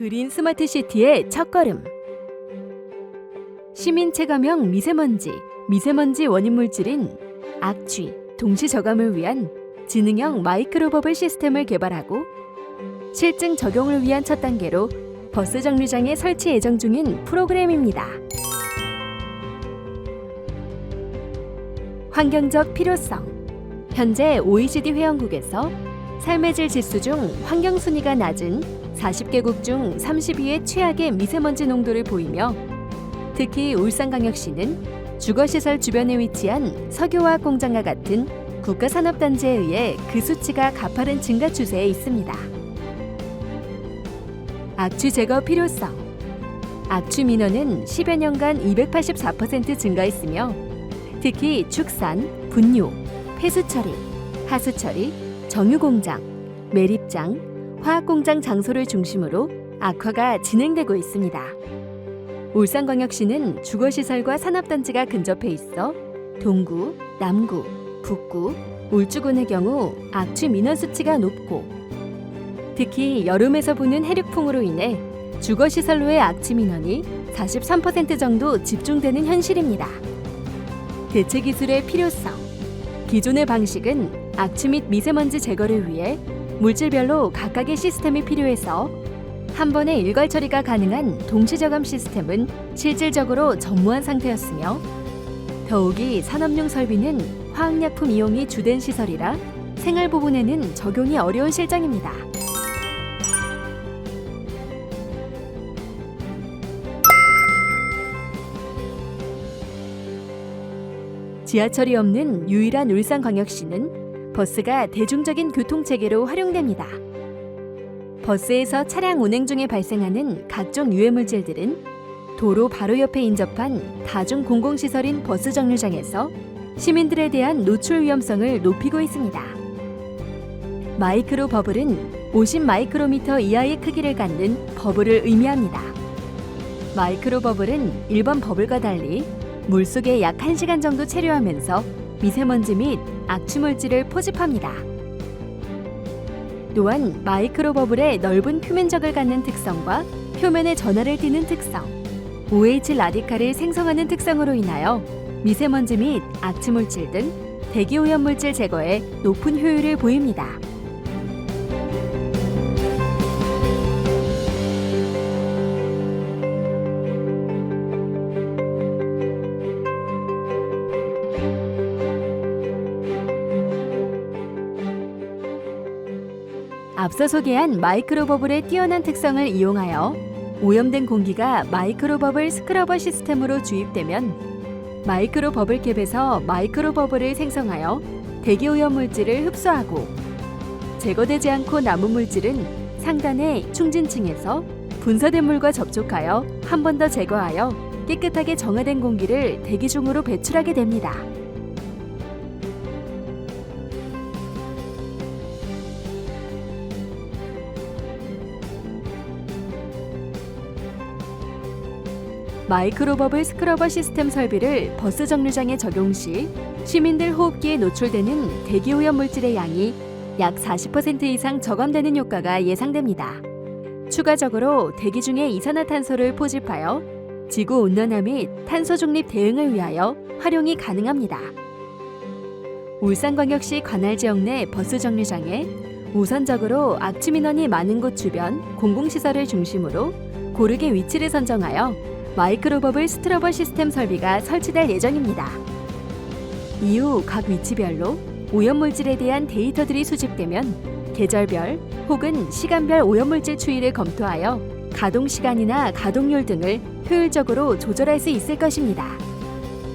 그린 스마트 시티의 첫걸음. 시민 체감형 미세먼지, 미세먼지 원인 물질인 악취, 동시 저감을 위한 지능형 마이크로버블 시스템을 개발하고 실증 적용을 위한 첫 단계로 버스 정류장에 설치 예정 중인 프로그램입니다. 환경적 필요성. 현재 OECD 회원국에서 삶의 질 지수 중 환경 순위가 낮은 40개국 중 30위의 최악의 미세먼지 농도를 보이며 특히 울산광역시는 주거시설 주변에 위치한 석유화학 공장과 같은 국가산업단지에 의해 그 수치가 가파른 증가 추세에 있습니다. 악취 제거 필요성 악취 민원은 10여 년간 284% 증가했으며 특히 축산, 분유, 폐수 처리, 하수 처리, 정유 공장, 매립장, 화학 공장 장소를 중심으로 악화가 진행되고 있습니다. 울산광역시는 주거시설과 산업단지가 근접해 있어 동구, 남구, 북구, 울주군의 경우 악취 민원 수치가 높고 특히 여름에서 부는 해륙풍으로 인해 주거시설로의 악취 민원이 43% 정도 집중되는 현실입니다. 대체 기술의 필요성 기존의 방식은 악취 및 미세먼지 제거를 위해 물질별로 각각의 시스템이 필요해서 한 번에 일괄 처리가 가능한 동시저감 시스템은 실질적으로 전무한 상태였으며 더욱이 산업용 설비는 화학약품 이용이 주된 시설이라 생활 부분에는 적용이 어려운 실정입니다. 지하철이 없는 유일한 울산광역시는 버스가 대중적인 교통체계로 활용됩니다. 버스에서 차량 운행 중에 발생하는 각종 유해물질들은 도로 바로 옆에 인접한 다중 공공시설인 버스 정류장에서 시민들에 대한 노출 위험성을 높이고 있습니다. 마이크로 버블은 50 마이크로미터 이하의 크기를 갖는 버블을 의미합니다. 마이크로 버블은 일반 버블과 달리 물속에 약 1시간 정도 체류하면서 미세먼지 및 악취물질을 포집합니다. 또한 마이크로 버블의 넓은 표면적을 갖는 특성과 표면의 전하를 띠는 특성, OH 라디칼을 생성하는 특성으로 인하여 미세먼지 및 악취물질 등 대기오염물질 제거에 높은 효율을 보입니다. 앞서 소개한 마이크로버블의 뛰어난 특성을 이용하여 오염된 공기가 마이크로버블 스크러버 시스템으로 주입되면 마이크로버블 캡에서 마이크로버블을 생성하여 대기 오염 물질을 흡수하고 제거되지 않고 남은 물질은 상단의 충진층에서 분사된 물과 접촉하여 한 번 더 제거하여 깨끗하게 정화된 공기를 대기 중으로 배출하게 됩니다. 마이크로버블 스크러버 시스템 설비를 버스 정류장에 적용 시 시민들 호흡기에 노출되는 대기 오염 물질의 양이 약 40% 이상 저감되는 효과가 예상됩니다. 추가적으로 대기 중에 이산화탄소를 포집하여 지구 온난화 및 탄소 중립 대응을 위하여 활용이 가능합니다. 울산광역시 관할 지역 내 버스 정류장에 우선적으로 악취 민원이 많은 곳 주변 공공시설을 중심으로 고르게 위치를 선정하여 마이크로버블 스트러버 시스템 설비가 설치될 예정입니다. 이후 각 위치별로 오염물질에 대한 데이터들이 수집되면 계절별 혹은 시간별 오염물질 추이를 검토하여 가동 시간이나 가동률 등을 효율적으로 조절할 수 있을 것입니다.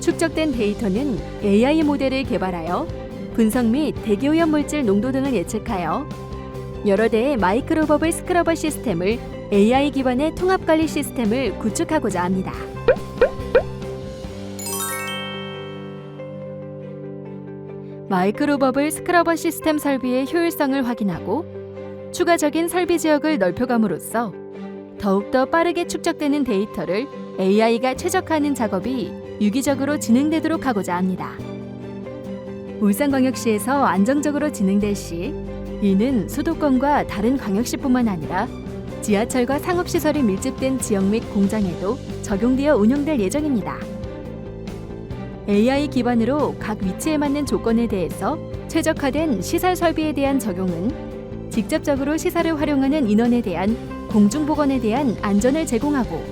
축적된 데이터는 AI 모델을 개발하여 분석 및 대기오염 물질 농도 등을 예측하여 여러 대의 마이크로 버블 스크러버 시스템을 AI 기반의 통합 관리 시스템을 구축하고자 합니다. 마이크로 버블 스크러버 시스템 설비의 효율성을 확인하고 추가적인 설비 지역을 넓혀감으로써 더욱더 빠르게 축적되는 데이터를 AI가 최적화하는 작업이 유기적으로 진행되도록 하고자 합니다. 울산광역시에서 안정적으로 진행될 시 이는 수도권과 다른 광역시뿐만 아니라 지하철과 상업시설이 밀집된 지역 및 공장에도 적용되어 운영될 예정입니다. AI 기반으로 각 위치에 맞는 조건에 대해서 최적화된 시설 설비에 대한 적용은 직접적으로 시설을 활용하는 인원에 대한 공중보건에 대한 안전을 제공하고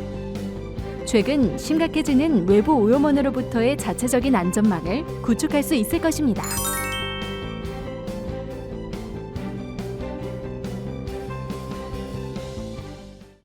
최근 심각해지는 외부 오염원으로부터의 자체적인 안전망을 구축할 수 있을 것입니다.